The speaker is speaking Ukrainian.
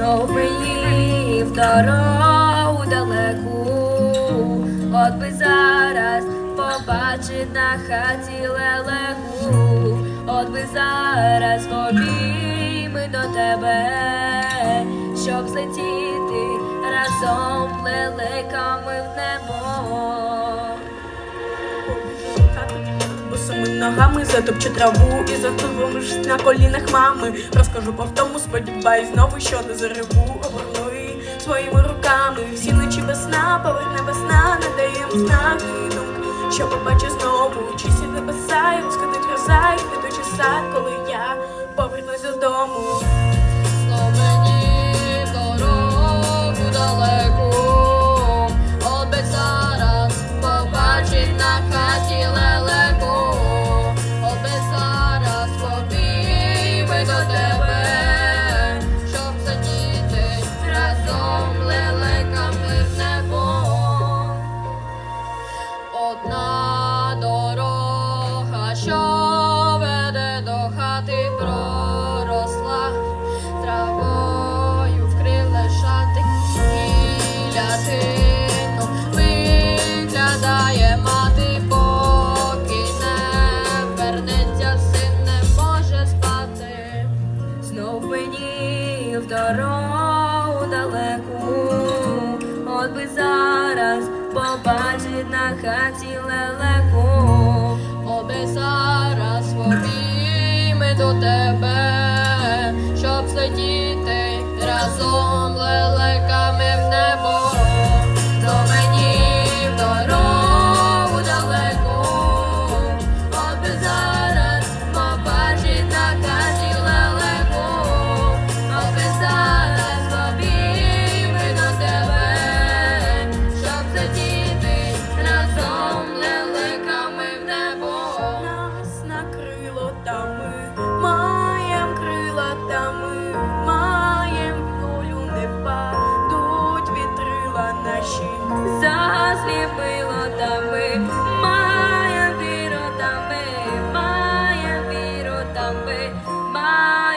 що в дорогу далеку, от би зараз побачить на хаті лелеку, от би зараз обійми до тебе, щоб злетіти разом лелеками в небо. Босими ногами затопчу траву і захлинувшись на колінах мами. Розкажу по втому, сподіваюсь, знову, що не зареву, оберну її своїми руками. Всі ночі весна, поверне весна, не даєм знаки і думки, що побачу знову. Чисі небеса, як сходить гроза, і квітучий сад, коли я повернусь додому. Проросла травою вкрила шати виглядає мати, поки не вернеться, син не може спати. Знов мені в дорогу далеку, от би зараз побачить на хаті лелеку, до тебе, щоб сидіти, разом лелеками в небо, до мені в дорогу далеку, От зараз побачить на карті лелеку, От би зараз побігти до тебе, щоб злетіти разом лелеками в небо. Нас накрило та ми away my